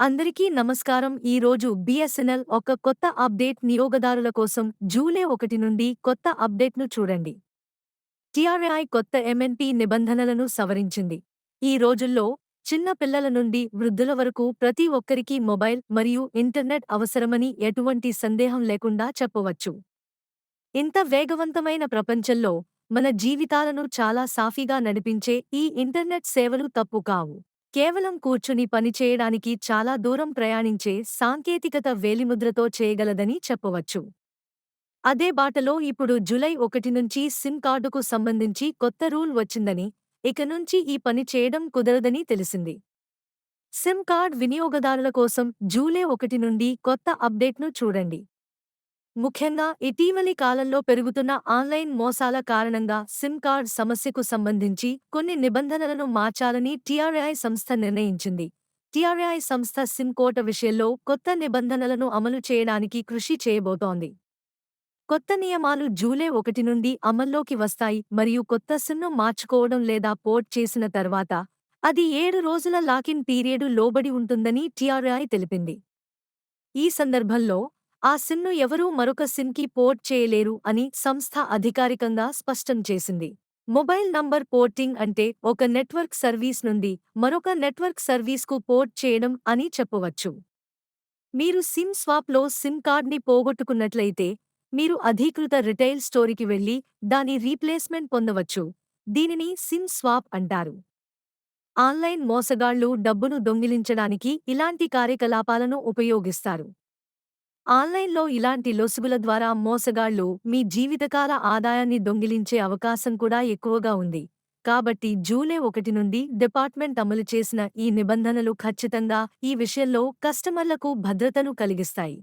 అందరికీ నమస్కారం. ఈ రోజు బిఎస్ఎన్ఎల్ ఒక కొత్త అప్డేట్ నియోగదారుల కోసం జూలై ఒకటి నుండి కొత్త అప్డేట్ను చూడండి. టిఆర్ఐ కొత్త ఎంఎన్పి నిబంధనలను సవరించింది. ఈ రోజుల్లో చిన్న పిల్లల నుండి వృద్ధుల వరకు ప్రతి ఒక్కరికి మొబైల్ మరియు ఇంటర్నెట్ అవసరమని ఎటువంటి సందేహం లేకుండా చెప్పవచ్చు. ఇంత వేగవంతమైన ప్రపంచంలో మన జీవితాలను చాలా సాఫీగా నడిపించే ఈ ఇంటర్నెట్ సేవలు తప్పు కావు. కేవలం కూర్చుని పనిచేయడానికి చాలా దూరం ప్రయాణించే సాంకేతికత వేలిముద్రతో చేయగలదని చెప్పవచ్చు. అదే బాటలో ఇప్పుడు జులై ఒకటి నుంచి సిమ్ కార్డుకు సంబంధించి కొత్త రూల్ వచ్చిందని ఇక నుంచి ఈ పని చేయడం కుదరదని తెలిసింది. సిమ్ కార్డ్ వినియోగదారుల కోసం జూలై ఒకటి నుండి కొత్త అప్డేట్ను చూడండి. ముఖ్యంగా ఇటీవలి కాలంలో పెరుగుతున్న ఆన్లైన్ మోసాల కారణంగా సిమ్ కార్డ్ సమస్యకు సంబంధించి కొన్ని నిబంధనలను మార్చాలని టీఆర్ఐ సంస్థ నిర్ణయించింది. టీఆర్ఐ సంస్థ సిమ్ కోట విషయంలో కొత్త నిబంధనలను అమలు చేయడానికి కృషి చేయబోతోంది. కొత్త నియమాలు జూలై ఒకటి నుండి అమల్లోకి వస్తాయి మరియు కొత్త సిమ్ను మార్చుకోవడం లేదా పోర్ట్ చేసిన తర్వాత అది ఏడు రోజుల లాకిన్ పీరియడ్ లోబడి ఉంటుందని టీఆర్ఐ తెలిపింది. ఈ సందర్భంలో ఆ సిన్ను ఎవరూ మరొక సిమ్కి పోర్ట్ చేయలేరు అని సంస్థ అధికారికంగా స్పష్టం చేసింది. మొబైల్ నంబర్ పోర్టింగ్ అంటే ఒక నెట్వర్క్ సర్వీస్ నుండి మరొక నెట్వర్క్ సర్వీస్కు పోర్ట్ చేయడం అని చెప్పవచ్చు. మీరు సిమ్ స్వాప్లో సిమ్ కార్డ్ని పోగొట్టుకున్నట్లయితే మీరు అధీకృత రిటైల్ స్టోర్కి వెళ్ళి దాని రీప్లేస్మెంట్ పొందవచ్చు. దీనిని సిమ్ స్వాప్ అంటారు. ఆన్లైన్ మోసగాళ్ళు డబ్బును దొంగిలించడానికి ఇలాంటి కార్యకలాపాలను ఉపయోగిస్తారు. ఆన్లైన్లో ఇలాంటి లొసుగుల ద్వారా మోసగాళ్ళు మీ జీవితకాల ఆదాయాన్ని దొంగిలించే అవకాశం కూడా ఎక్కువగా ఉంది. కాబట్టి జూలై ఒకటి నుండి డిపార్ట్మెంట్ అమలు చేసిన ఈ నిబంధనలు ఖచ్చితంగా ఈ విషయంలో కస్టమర్లకు భద్రతను కలిగిస్తాయి.